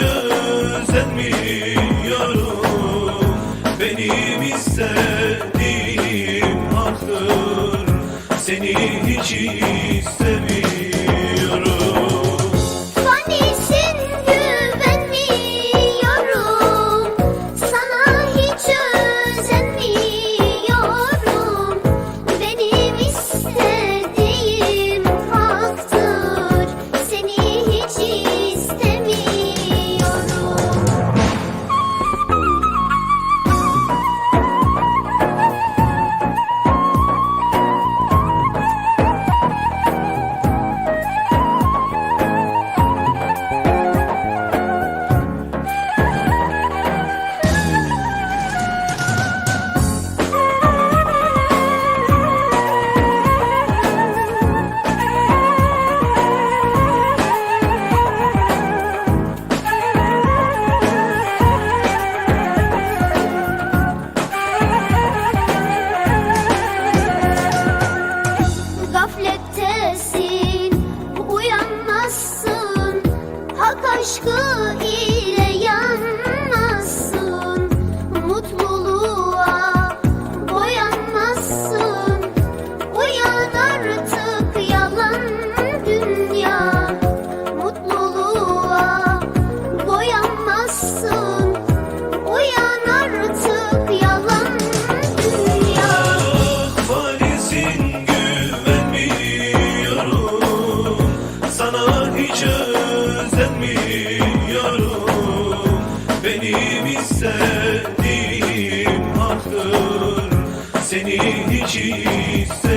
çözemiyorum Benim istediğim haktır. Seni hiç istemiyorum aşkı ile yanmazsın. Mutluluğa boyanmazsın Uyan artık yalan dünya. Mutluluğa boyanmazsın Uyan artık yalan dünya. Valisin güvenmiyorum. Sana hiç özenmiyorum Benim istediğim haktır? Seni hiç istemiyorum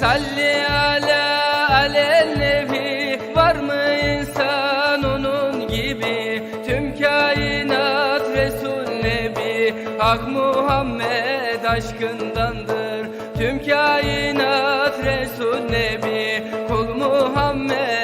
Salli ala alel nebi Var mı insan onun gibi? Tüm kainat Resul Nebi Hak Muhammed aşkındandır. Tüm kainat Resul Nebi Kul Muhammed